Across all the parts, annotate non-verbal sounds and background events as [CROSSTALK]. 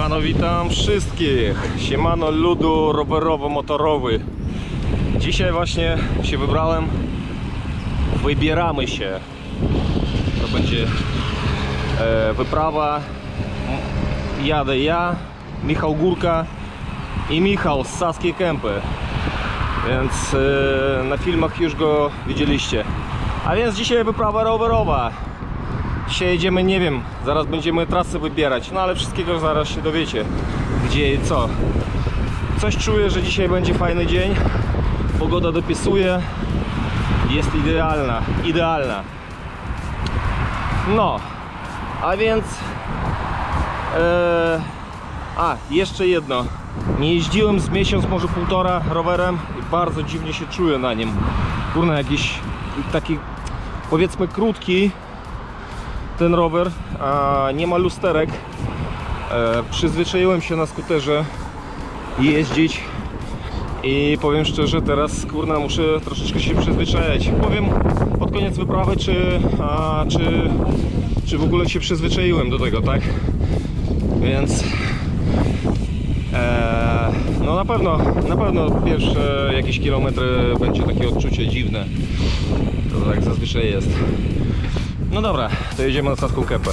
Siemano, witam wszystkich. Siemano ludu rowerowo-motorowy. Dzisiaj właśnie się wybrałem. Wybieramy się. To będzie e, wyprawa. Jadę ja, Michał Górka i Michał z Saskiej Kępy. Więc e, na filmach już go widzieliście. A więc dzisiaj wyprawa rowerowa. Dzisiaj jedziemy, nie wiem, zaraz będziemy trasę wybierać, no ale wszystkiego zaraz się dowiecie, gdzie i co. Coś czuję, że dzisiaj będzie fajny dzień, pogoda dopisuje, jest idealna, idealna. No, a więc, e, a jeszcze jedno, nie jeździłem z miesiąc, może półtora rowerem i bardzo dziwnie się czuję na nim. Kurna, jakiś taki, powiedzmy krótki, ten rower, nie ma lusterek. E, przyzwyczaiłem się na skuterze jeździć i powiem szczerze, teraz kurna muszę troszeczkę się przyzwyczajać. Powiem pod koniec wyprawy, czy, a, czy, czy w ogóle się przyzwyczaiłem do tego, tak? Więc e, no na pewno, na pewno pierwsze jakieś kilometry będzie takie odczucie dziwne. To tak zazwyczaj jest. No dobra, to jedziemy na Saską Kępę.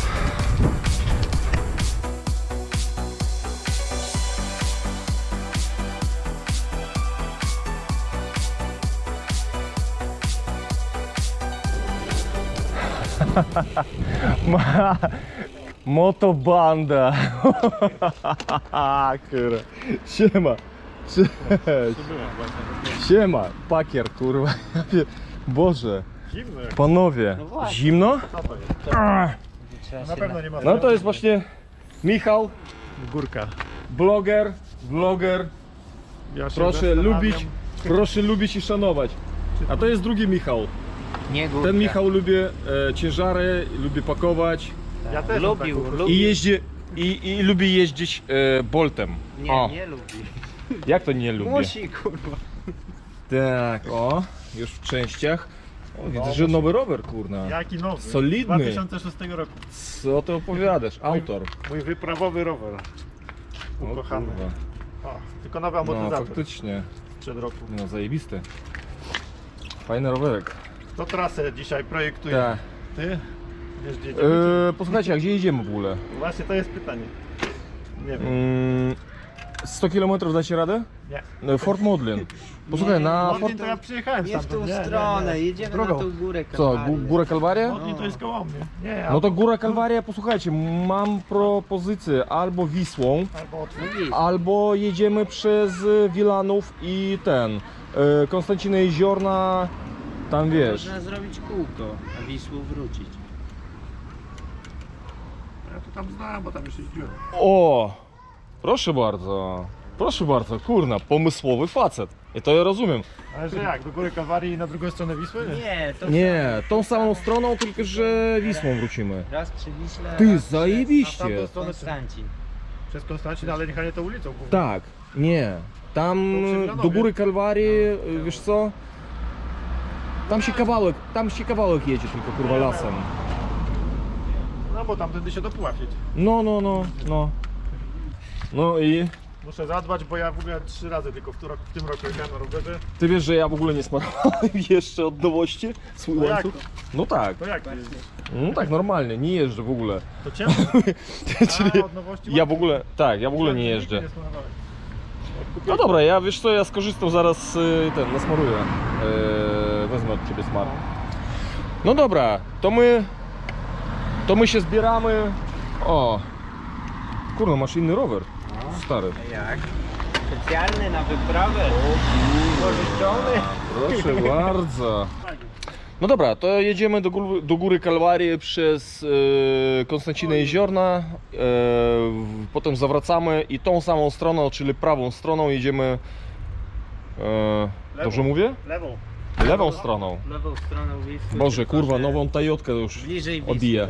Ma- Motobanda. Kurwa. Siema. Cześć. Siema. Pakier, kurwa. Ja pier- Boże. Zimno jak Panowie, zimno? na pewno nie ma No to jest właśnie Michał, górka. bloger, vloger. Ja się Proszę zastanawiam, lubić, proszę lubić i szanować. A to jest drugi Michał. Nie górka. Ten Michał lubi e, ciężary, lubi pakować Ja też Lubił, taką- lubił. i jeździ i, i lubi jeździć e, Boltem. Nie, o, nie lubi. jak to nie lubi? Musi, kurwa. Tak, o, już w częściach. O, widzę, że nowy rower, kurna. Jaki nowy? Solidny. 2006 roku. Co ty opowiadasz? Autor. Mój wyprawowy rower. O, Ukochany. kurwa. O, tylko nowy No, amortyzator faktycznie. przed roku. No, zajebisty. Fajny rowerek. To trasę dzisiaj projektuję. Tak. Ty? Wiesz gdzie Eee, jedziemy? posłuchajcie, a gdzie jedziemy w ogóle? Właśnie to jest pytanie. Nie wiem. Mm, 100 km dacie radę? Nie. No, Fort Modlin. Posłuchaj, na Modlin Fort... to ja przyjechałem Nie w stamtąd. tą nie, nie, stronę, nie. jedziemy Drugą. na tą górę Co, Kalwarii. Górę Kalwaria? Modlin to jest koło mnie. Nie, No to Góra Kalwaria, posłuchajcie, mam propozycję albo Wisłą, Albo otwór. Mówisz, albo jedziemy przez y, Wilanów i ten, y, Konstanciny Jeziorna, tam wiesz. Można zrobić kółko, a Wisłu wrócić. Ja to tam znam, bo tam już jeździłem. O, proszę bardzo, proszę bardzo, kurna, pomysłowy facet. I to ja rozumiem. Ale że jak? Do góry Kalwarii i na drugą stronę Wisły? Nie. To Nie, tą samą stroną, tylko że Wisłą wrócimy. raz przy Wiśle, Ty, raz zajebiście. A tam przez Konstancin. Przez Konstancin, ale niechaj nie tą ulicą. główną. Tak, nie. Tam To przy Wilanowie? do góry Kalwarii, y, wiesz co? Tam się kawałek, tam się kawałek jedzie tylko kurwa lasem. No bo tamtędy się do Puław jedzie. No, no, no, no. No i Muszę zadbać, bo ja w ogóle trzy razy tylko w, tym roku- w tym roku jechałem na rowerze. ty wiesz, że ja w ogóle nie smarowałem [LAUGHS] jeszcze od nowości swój No jak łańcuch? No tak, To jak no tak normalnie, nie jeżdżę w ogóle. To ciemno? [LAUGHS] Czyli A, od nowości ja w ogóle, tak, ja w ogóle nie jeżdżę. nie No dobra, ja wiesz co, ja skorzystam zaraz y, ten, nasmaruję. Yy, wezmę od ciebie smar. No dobra, to my to my się zbieramy. O. Kurno, masz inny rower. Stary. Jak? Specjalny na wyprawę. Pożyczony. Proszę bardzo. No dobra, to jedziemy do, góry- do góry Kalwarii przez e, Konstancinę Jeziorna, e, potem zawracamy i tą samą stroną, czyli prawą stroną jedziemy, e, dobrze mówię? Lewą. Lewą stroną. Lewą stroną Wisły. Boże, kurwa, nową Tajotkę już Bliżej Wisły. odbija.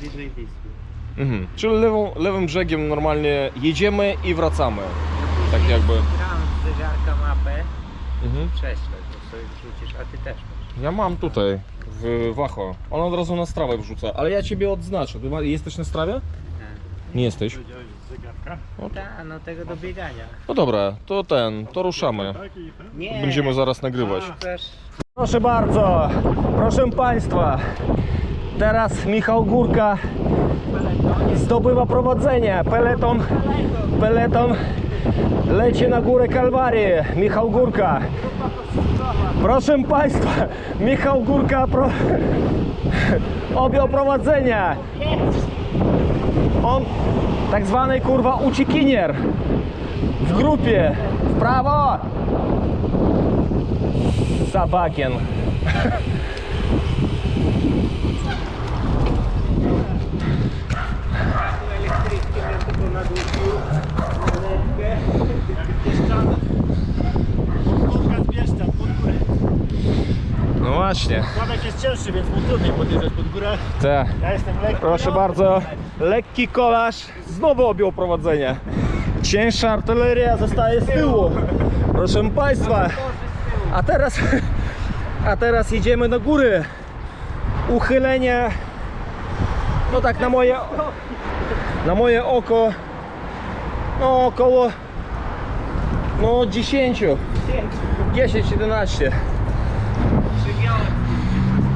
Bliżej Wisły. Mhm. Czyli lewą, lewym brzegiem normalnie jedziemy i wracamy. Tak jakby. Gram z zegarka mapę. Mhm. Prześlę, to sobie wrzucisz, a ty też masz. Ja mam tutaj w Wacho. On od razu na strawę wrzuca, ale ja ciebie odznaczę. Ty ma- jesteś na strawie? Nie jesteś. Powiedziałeś, że Zegarka. Ta, no tego do biegania. No dobra, to ten, to ruszamy. Tak i ten. Nie. Będziemy zaraz nagrywać. Też Proszę bardzo, proszę Państwa. Teraz Michał Górka zdobywa prowadzenie. Peleton, peleton leci na górę Kalwarii. Michał Górka. Proszę Państwa, Michał Górka pro... objął prowadzenie. On tak zwany kurwa uciekinier w grupie. W prawo! Sabakien. [LAUGHS] Podgórka zbieżcza, pod górę. No właśnie. Sławek jest cięższy, więc mu trudniej podjeżdżać pod górę. Te. Ja jestem lekki. Proszę bardzo. Lekki kolarz znowu objął prowadzenie. Cięższa artyleria zostaje z tyłu. Proszę Państwa. A teraz, a teraz idziemy do góry. Uchylenie. No tak na moje, na moje oko. No około no 10. 10, 11.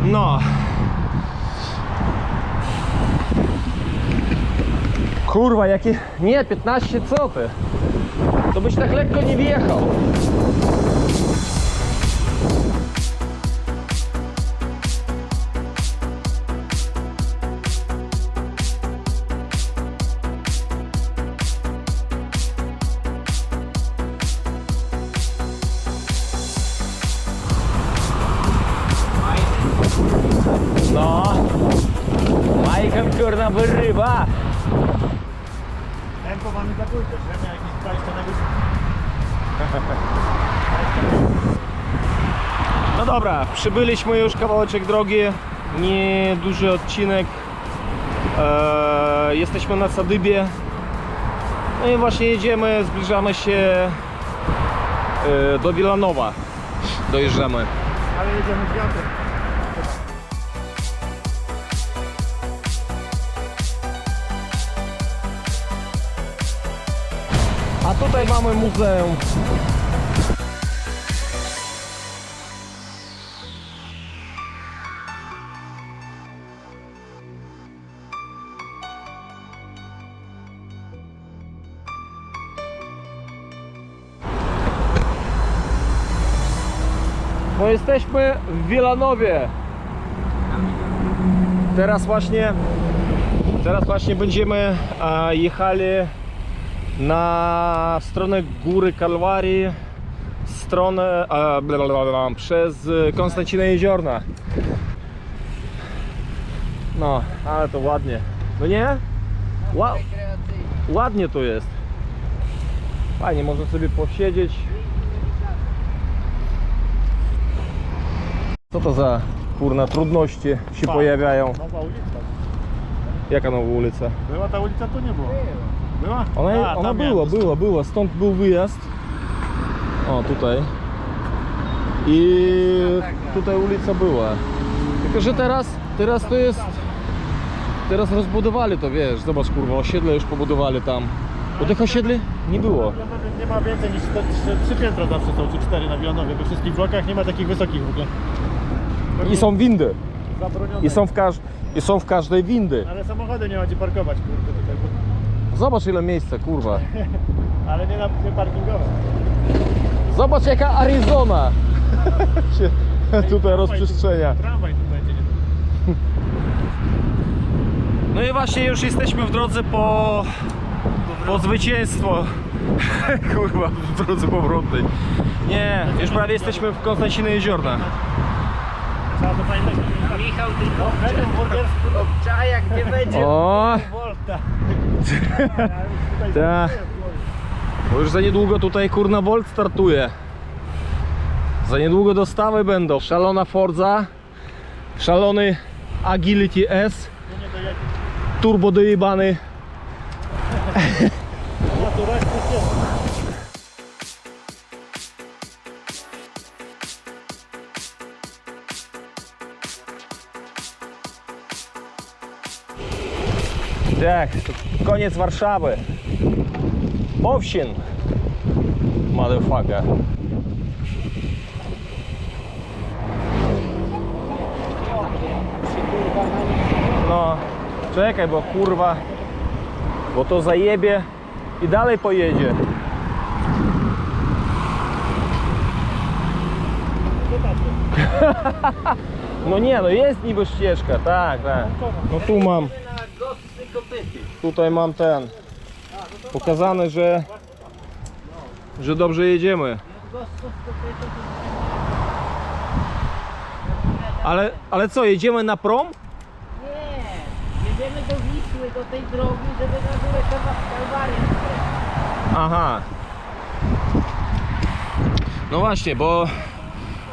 No. Kurwa, jakie... Nie, 15 co? To byś tak lekko nie wjechał. Kurna wyrywa. Tempo mamy za pójdę, że miał jakiś 20 na górze. No dobra, przybyliśmy już kawałeczek drogi, nie duży odcinek. Eee, jesteśmy na Sadybie. No i właśnie jedziemy, zbliżamy się e, do Wilanowa. Dojeżdżamy. Ale jedziemy z wiatrem. Muzeum. No jesteśmy w Wilanowie. Teraz właśnie teraz właśnie będziemy jechali na stronę góry Kalwarii, stronę a, bla, bla, bla, przez Konstancinę Jeziorna. No, ale to ładnie. No nie? Ła ładnie tu jest. Fajnie, można sobie posiedzieć. Co to za kurna trudności się pojawiają? Nowa ulica. Jaka nowa ulica? Była ta ulica, tu nie było. Była? Ona, A, ona tam była, miałem. była, była, stąd był wyjazd. O, tutaj. I tutaj ulica była. Tylko, że teraz, teraz to jest... Teraz rozbudowali to, wiesz, zobacz kurwa, osiedle już pobudowali tam. Bo tych osiedli nie było. Nie ma więcej niż te trzy, trzy piętra zawsze są, czy cztery na Wilanowie. We wszystkich blokach nie ma takich wysokich w ogóle. I są windy. Zabronione. I są w, każ i są w każdej windy. Ale samochody nie ma gdzie parkować, kurde, Zobacz ile miejsca, kurwa. [LAUGHS] Ale nie, na, nie parkingowe. Zobacz jaka Arizona [LAUGHS] się tutaj rozprzestrzenia. Tramwaj tu będzie. No i właśnie już jesteśmy w drodze po, po zwycięstwo. [LAUGHS] Kurwa, w drodze powrotnej. Nie, już prawie jesteśmy w Konstancinie Jeziorna. Trzeba to pamiętać. Michał tylko Medium burgersku do obczaja, gdzie będzie O, Volta. [LAUGHS] Ta. bo już za niedługo tutaj kurna Volt startuje. Za niedługo dostawy będą. Szalona Forza, szalony Agility S, turbo dojebany. Motherfucker. No, czekaj, bo kurwa, bo to zajebie i dalej pojedzie. No nie, no jest niby ścieżka, tak, tak. No tu mam, Na gosty kopyty. Tutaj mam ten, pokazane, że, że dobrze jedziemy. Ale, ale co, jedziemy na prom? Nie. Jedziemy do Wisły, do tej drogi, żeby na górę Kalwa- Kalwarię. Aha. No właśnie, bo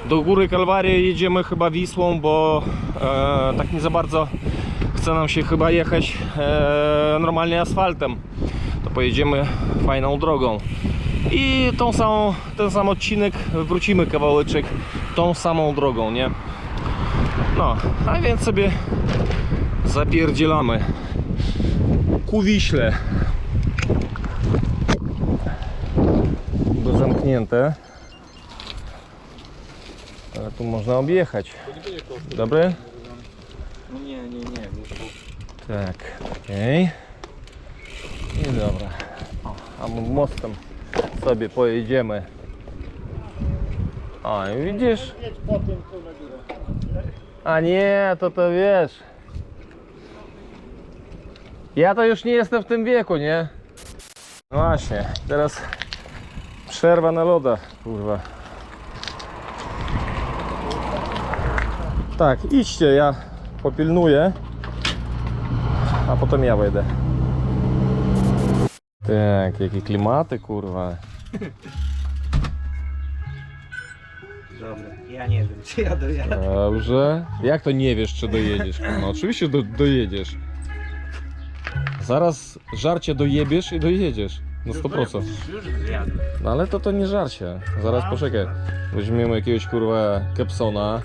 do góry Kalwarii jedziemy chyba Wisłą, bo e, tak nie za bardzo chce nam się chyba jechać e, normalnie asfaltem. To pojedziemy fajną drogą. I tą samą, ten sam odcinek wrócimy kawałeczek tą samą drogą, nie? No, a więc sobie zapierdzielamy ku Wiśle. to zamknięte. Ale tu można objechać. Dobry? Nie, nie, nie. Tak, okej. I dobra. O, a my mostem sobie pojedziemy. O, i widzisz? Jedź po tym tu na górę. A nie, to to wiesz. Ja to już nie jestem w tym wieku, nie? No właśnie, teraz przerwa na loda, kurwa. Tak, idźcie, ja popilnuję, a potem ja wejdę. Tak, jakie klimaty, kurwa. Dobra, ja nie wiem, czy ja dojadę. Dobrze. Jak to nie wiesz, czy dojedziesz? No oczywiście do, dojedziesz. Zaraz żarcie dojebiesz i dojedziesz. No 100%. Już. No ale to to nie żarcie. Zaraz poczekaj. Weźmiemy jakiegoś kurwa Kepsona,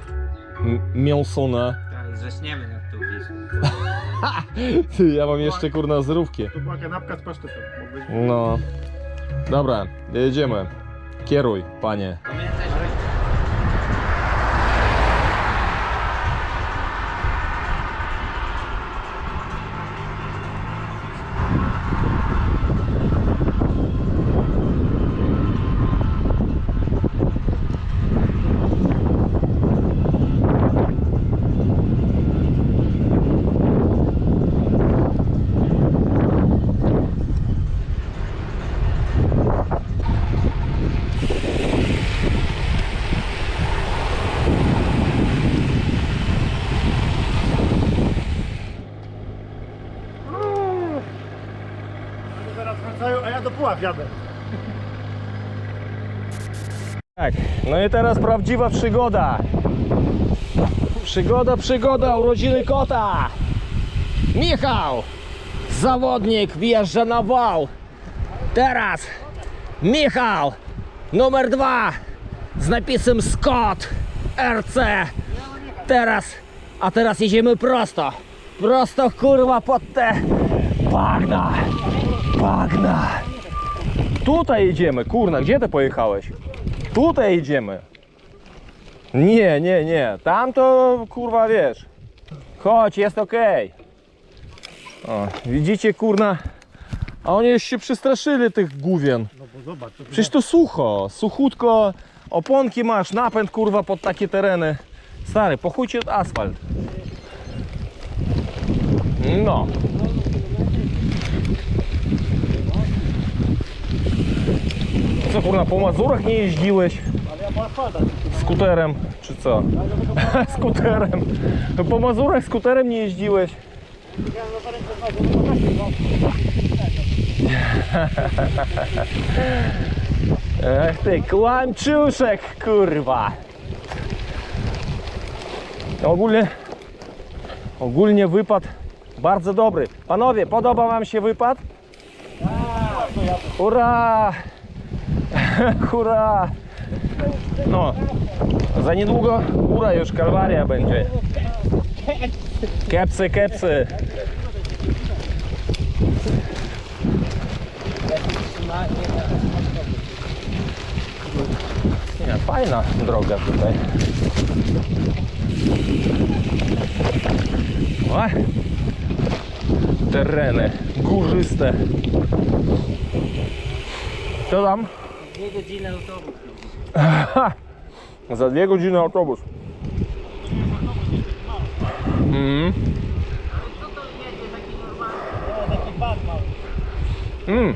M- Mielsona. Zaśniemy nad tą Wisłą. [LAUGHS] Ty, ja mam jeszcze kurna zrówki. Tu była kanapka z pasztetem. No. Dobra, jedziemy. Kieruj, panie. Pamiętaj, że Oni zaraz wracają, jadę. Tak, no i teraz prawdziwa przygoda. Przygoda, przygoda, urodziny kota. Michał, zawodnik, wjeżdża na wał. Teraz Michał, numer dwa, z napisem Scott RC. Teraz, a teraz jedziemy prosto. Prosto kurwa pod te bagna. Bagna. Tutaj jedziemy, kurna, gdzie ty pojechałeś? Tutaj idziemy. Nie, nie, nie. Tam to kurwa wiesz. Chodź, jest okej. O, widzicie kurna. A oni już się przestraszyli tych główien. No bo zobacz. To Przecież to sucho, suchutko. Oponki masz, napęd kurwa pod takie tereny. Stary, pochujcie asfalt. No. Co kurna, po Mazurach nie jeździłeś? Ja po. Skuterem, czy co? [LAUGHS] skuterem. Po Mazurach skuterem nie jeździłeś? To [LAUGHS] Ech ty, kłamczuszek, kurwa. Ogólnie, ogólnie wypad bardzo dobry. Panowie, podoba wam się wypad? Hurra! [LAUGHS] Hurra! No, za niedługo góra już kalwaria będzie. Kepsy, kepsy. Nie, fajna droga tutaj. O! Tereny górzyste. Co tam? Dwie godziny autobus. [LAUGHS] Za dwie godziny autobus. Mm. Mm.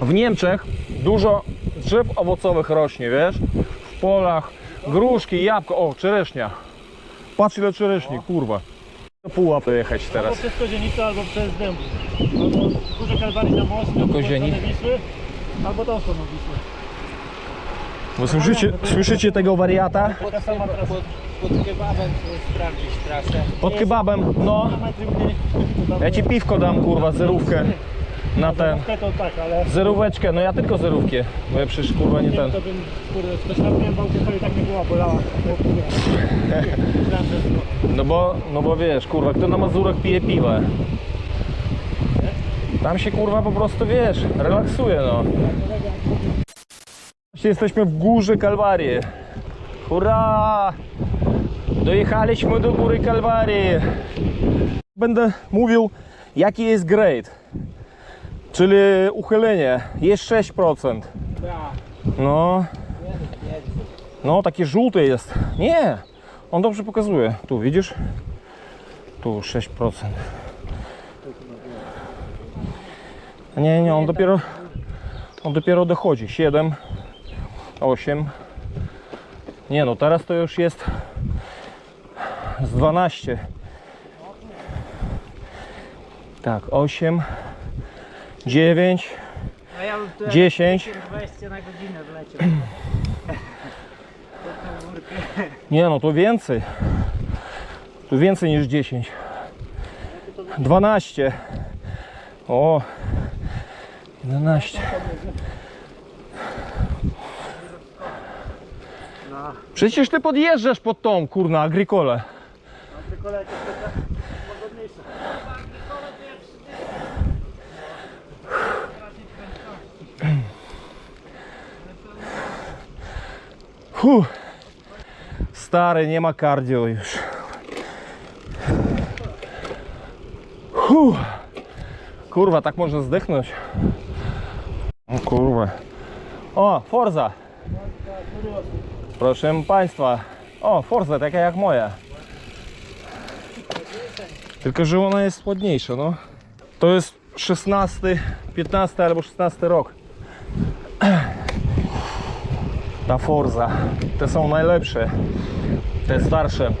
W Niemczech dużo drzew owocowych rośnie, wiesz? W polach, gruszki, jabłko, o, czereśnia. Patrz ile czereśni, kurwa. Do Pułapy jechać Albo teraz. przez Kozienicę, albo przez Dębów. Albo Górze Kalwarii na most, Do albo Kozieni. stronę Wisły, albo tą stroną Wisły. Wy słyszycie, słyszycie tego wariata? Taka sama trasa. Pod, pod kebabem to sprawdzić trasę. Pod kebabem, no. Na metry mniej. Tam Ja ci piwko dam, kurwa, zerówkę. Na ten. To tak, ale Zeróweczkę, no ja tylko zerówkę. Bo ja przecież kurwa nie nie ten. to bym, kurde, w aucie, to i tak nie była, bolała. Bo, kurde, [LAUGHS] No bo, no bo wiesz, kurwa, kto na Mazurach pije piwę? Tam się kurwa po prostu wiesz, relaksuje no. Jesteśmy w górze Kalwarii. Hurra! Dojechaliśmy do góry Kalwarii. Będę mówił jaki jest grade. Czyli uchylenie. Jest 6%. No. No, takie żółte jest. Nie. On dobrze pokazuje. Tu widzisz? Tu 6%. Nie, nie, on dopiero on dopiero dochodzi. 7 8 Nie no, teraz to już jest z 12. Tak, 8 9 A ja bym tu 10 20 na godzinę wleciał. Pod tą górkę. Nie no, to więcej. Tu więcej niż 10. 12. O. 11. No, Przecież ty podjeżdżasz pod tą, kurna, agrikole. tylko jakieś takie łagodniejsze. Huh. Stary, nie ma cardio już. Huh. Kurwa, tak można zdechnąć. Kurwa. O, Forza. Proszę Państwa. O, Forza, taka jak moja. Tylko, że ona jest ładniejsza, no. To jest 16, 15 albo 16 rok. Ta Forza. Te są najlepsze. Te starsze.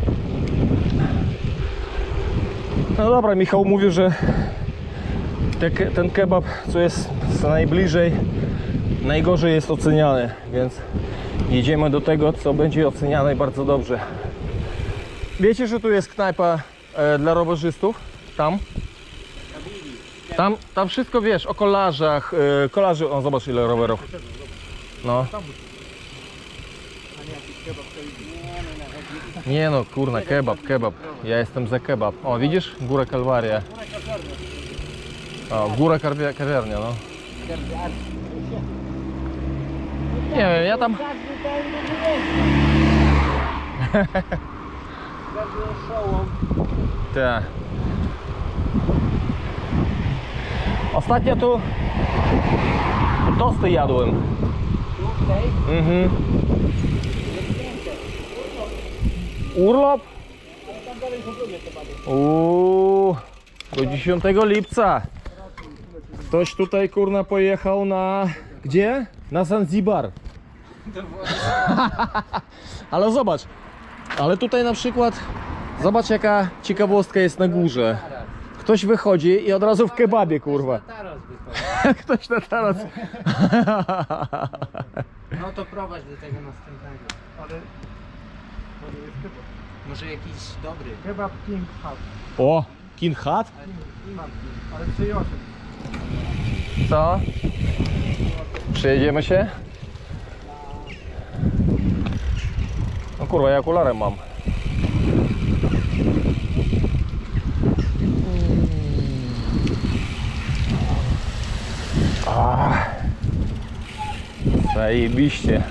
No dobra, Michał mówił, że te, ten kebab, co jest najbliżej, najgorzej jest oceniany, więc jedziemy do tego, co będzie oceniane bardzo dobrze. Wiecie, że tu jest knajpa e, dla rowerzystów? Tam? Tam, tam wszystko wiesz o kolarzach, e, kolarzy, zobacz ile rowerów. No. Nie no, kurna, kebab, kebab. Ja jestem za kebab. O, widzisz? Góra Kalwaria. O, góra Karwia- kawiarnia, no. Nie wiem, ja tam... [LAUGHS] Tak. Ostatnio tu tosty jadłem. Mhm. Urlop? Uuu, do 10 lipca. Ktoś tutaj kurna pojechał na... Gdzie? Na Zanzibar. [LAUGHS] Ale zobacz, ale tutaj na przykład, zobacz jaka ciekawostka jest na górze. Ktoś wychodzi i od razu w kebabie kurwa. taras wychodzi. [LAUGHS] Ktoś na taras. No to prowadź do tego następnego. Ale może jest kebab. Może jakiś dobry. Kebab King Hut. O, King Hut? Ale 3,8. Co? Przejedziemy się? No kurwa, ja okularem mam. Ah. Zajebiście.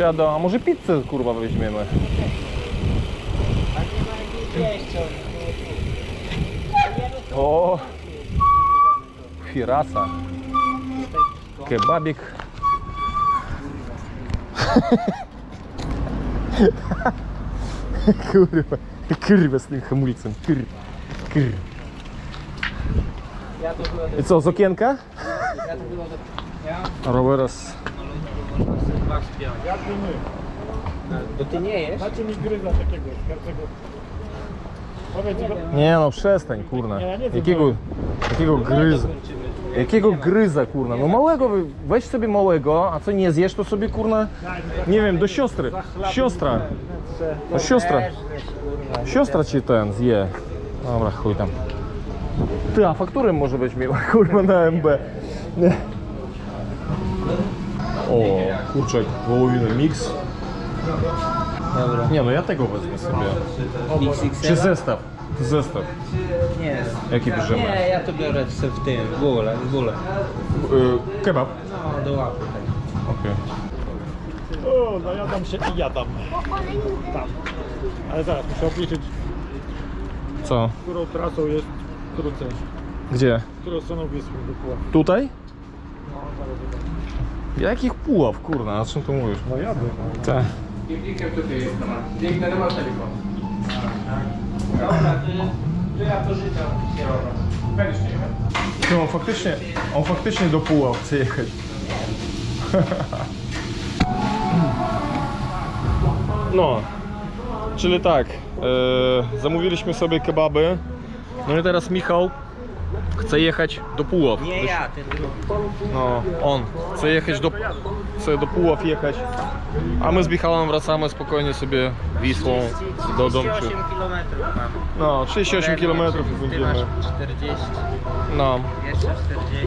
Wysiada, a może pizzę kurwa weźmiemy? O! Firasa. Kebabik. [LAUGHS] kurwa, kurwa z tym hamulcem, kurwa, kurwa. I co, z okienka? ja to była do... Ja? Roweras. Jak to my? Bo ty nie jesz? Dajcie mi gryza takiego, skarczego. Powiedz, go... Nie no, przestań, kurna. Nie, ja nie wiem, Jakiego, jakiego gryza? Jakiego gryza, kurna? No małego, wy- weź sobie małego, a co nie zjesz, to sobie, kurna, nie wiem, do siostry. Siostra, no siostra. Siostra ci ten zje. Dobra, chuj tam. Ty, a fakturę może być miła, [LAUGHS] kurwa, na MB. Nie. O, kurczak, wołowiny mix. Dobra. Nie no, ja tego wezmę sobie. XXL? Czy zestaw? Zestaw. Nie. Jaki bierzemy? Nie, ja to biorę w w tym, w bóle, w. Y, kebab. No, do łapy. tak. Okej. O, najadam się i jadam. Tam. Ale zaraz, muszę obliczyć, Co? którą trasą jest krócej. Gdzie? Którą stroną Wisły wypływa. Tutaj? No, zaraz. Jakich puław, kurna, o czym tu mówisz? No jadę. Tak. Dobra, to, to ja kierowcę. No, on faktycznie, on faktycznie do puław chce jechać. [LAUGHS] No, czyli tak, e, zamówiliśmy sobie kebaby, no i teraz Michał chce jechać do Puław. Nie ja, ten drugi. No, on chce jechać do, chce do Puław jechać, a my z Michałem wracamy spokojnie sobie Wisłą do domu. 38 km mamy. No, 38 km Ty będziemy. masz 40, No, jeszcze 40.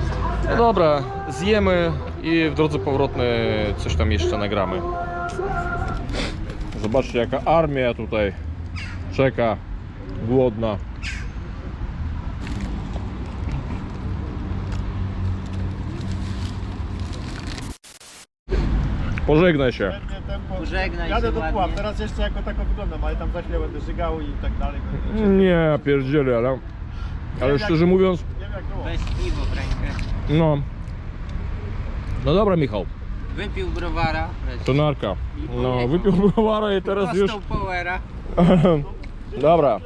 no dobra, zjemy i w drodze powrotnej coś tam jeszcze nagramy. Zobaczcie jaka armia tutaj czeka, głodna. Pożegnaj się. Tempo. Pożegnaj Jadę się do ładnie. Puław, teraz jeszcze jako tako wyglądam, ale tam za chwilę będę żygał i tak dalej. Nie, pierdzielę, ale, ale szczerze mówiąc, Nie wiem jak było. Weź piwo w rękę. no. No dobra Michał, Wypił browara. weź. to narka. No, wypił browara i teraz już... Dostał powera. [LAUGHS] Dobra,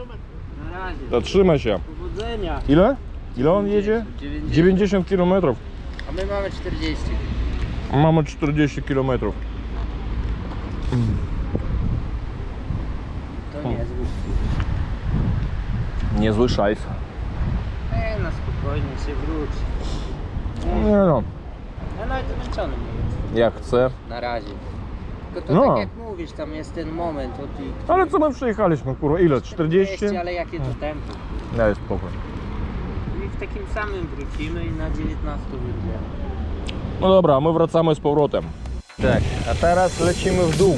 Na razie. to trzymaj się. Powodzenia. Ile? Ile on jedzie? 90. 90 km. A my mamy 40. Mamy 40 km. To nie jest Niezły szajs. E, na spokojnie się wróci. Nie no, Ja nawet zmęczony nie jest. jak chcę. Na razie. Tylko to No. tak jak mówisz, tam jest ten moment od i Ale co my przyjechaliśmy, kurwa, ile? 40? 40, ale jakie to tempo. Ja jest spokój. I w takim samym wrócimy i na 19 wyjdziemy. No dobra, my wracamy z powrotem. Tak, a teraz lecimy w dół.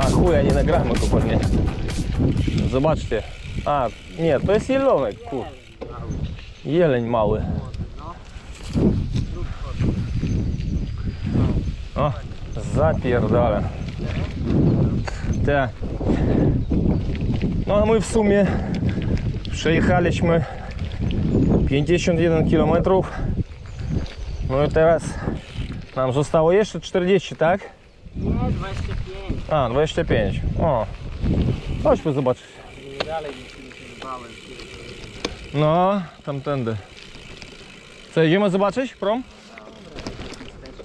A chuja, nie nagramy go pewnie. Zobaczcie. A, nie, to jest jelonek, kur. Jeleń mały. O, zapierdala. Tak. No a my w sumie przejechaliśmy 51 km. No i teraz nam zostało jeszcze 40, tak? Nie, 25. A, 25. O. Chodźmy zobaczyć. Dalej. No, tamtędy. Co, idziemy zobaczyć prom?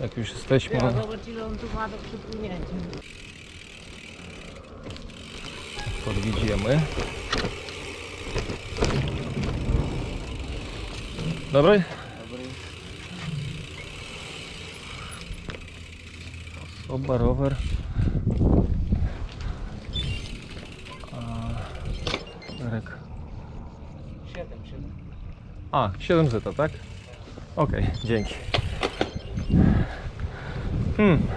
Jak już jesteśmy. Ja zobacz ile on tu ma do przypłynięcia. Podwiedziemy. Dobry? Oba rower. A, Darek. 7, 7. A, 7 zeta, tak? Okej, dzięki. Hmm.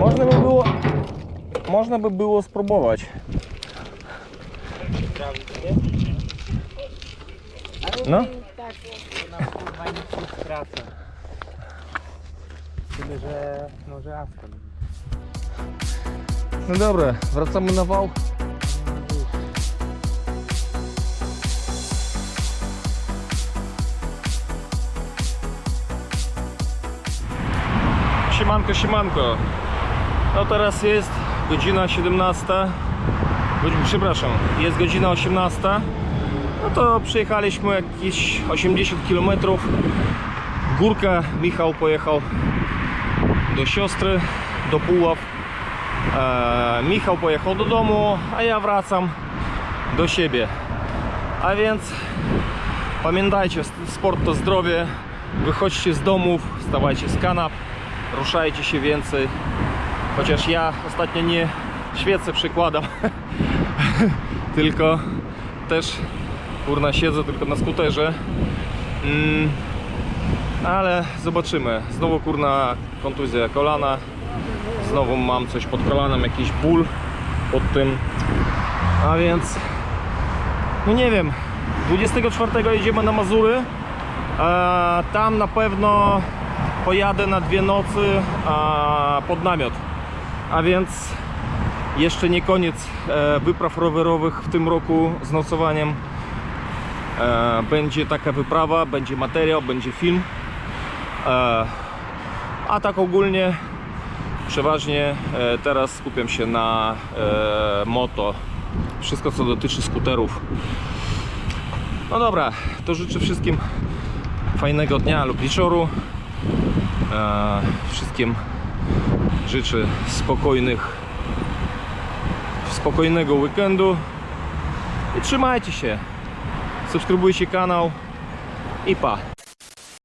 Można by było. Można by było spróbować. No. tak, kurwa nic nie skraca. Tyle, że może Aston. No dobra, wracamy na wał. Siemanko, siemanko. No teraz jest godzina 17. Godzi- Przepraszam, jest godzina 18. No to przyjechaliśmy jakieś 80 km. Górka, Michał pojechał do siostry, do Puław. E, Michał pojechał do domu, a ja wracam do siebie. A więc pamiętajcie, sport to zdrowie. Wychodźcie z domów, wstawajcie z kanap, ruszajcie się więcej. Chociaż ja ostatnio nie świecę przykładam, [LAUGHS] tylko też kurna siedzę tylko na skuterze. Mm, ale zobaczymy. Znowu kurna kontuzja kolana. Znowu mam coś pod kolanem, jakiś ból pod tym. A więc, no nie wiem, 24 jedziemy na Mazury. Tam na pewno pojadę na dwie nocy a, pod namiot. A więc jeszcze nie koniec e, wypraw rowerowych w tym roku z nocowaniem. E, będzie taka wyprawa, będzie materiał, będzie film. E, a tak ogólnie Przeważnie e, teraz skupiam się na e, moto. Wszystko co dotyczy skuterów. No dobra, to życzę wszystkim fajnego dnia lub wieczoru. E, wszystkim życzę spokojnych spokojnego weekendu i trzymajcie się. Subskrybujcie kanał i pa.